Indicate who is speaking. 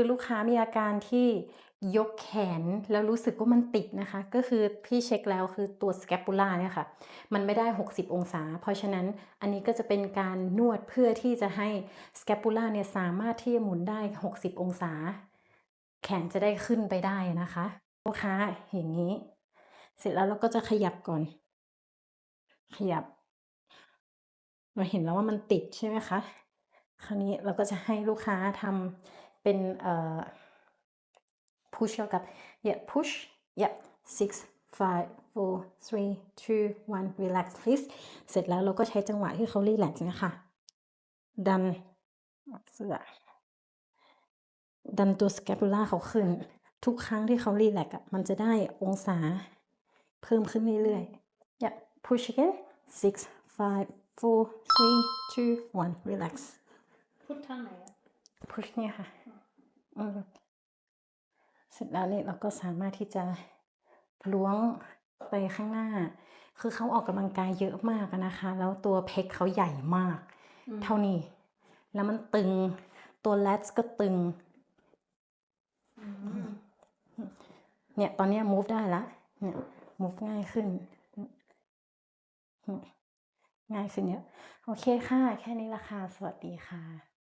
Speaker 1: คือลูกค้ามีอาการที่ยกแขนแล้วรู้สึกว่ามันติดนะคะ ก็คือพี่เช็คแล้วคือตัวสแคปูล่าเนี่ยค่ะ มันไม่ได้ 60 องศา เพราะฉะนั้นอันนี้ก็จะเป็นการนวดเพื่อที่จะให้สแคปูล่าเนี่ยสามารถที่จะหมุนได้ 60 องศา แขนจะได้ขึ้นไปได้นะคะ ลูกค้าอย่างนี้ เสร็จแล้วเราก็จะขยับก่อน ขยับ เราเห็นแล้วว่ามันติดใช่ไหมคะคราวนี้เราก็จะให้ลูกค้าทำ เป็นเอ่อ push แล้วกับ yeah push yeah six five four three two one relax please เสร็จแล้วเราก็ใช้จังหวะที่เขารีแลกซ์นะคะ ดันเสื้อดันตัวสแคปูล่าเขาขึ้น ทุกครั้งที่เขารีแลกซ์อะมันจะได้องศาเพิ่มขึ้นเรื่อยๆ yeah push again six five four three two one relax
Speaker 2: พุทธทางไหนอะ
Speaker 1: push เนี่ยค่ะอืม เสร็จแล้วเนี่ยเราก็สามารถที่จะล้วงไปข้างหน้า คือเขาออกกำลังกายเยอะมากอะนะคะ แล้วตัวเพกเขาใหญ่มาก เท่านี้ แล้วมันตึง ตัวแลตก็ตึง เนี่ยตอนเนี้ย move ได้ละ เนี่ย move ง่ายขึ้น ง่ายขึ้นเยอะ โอเคค่ะ แค่นี้ละค่ะ สวัสดีค่ะ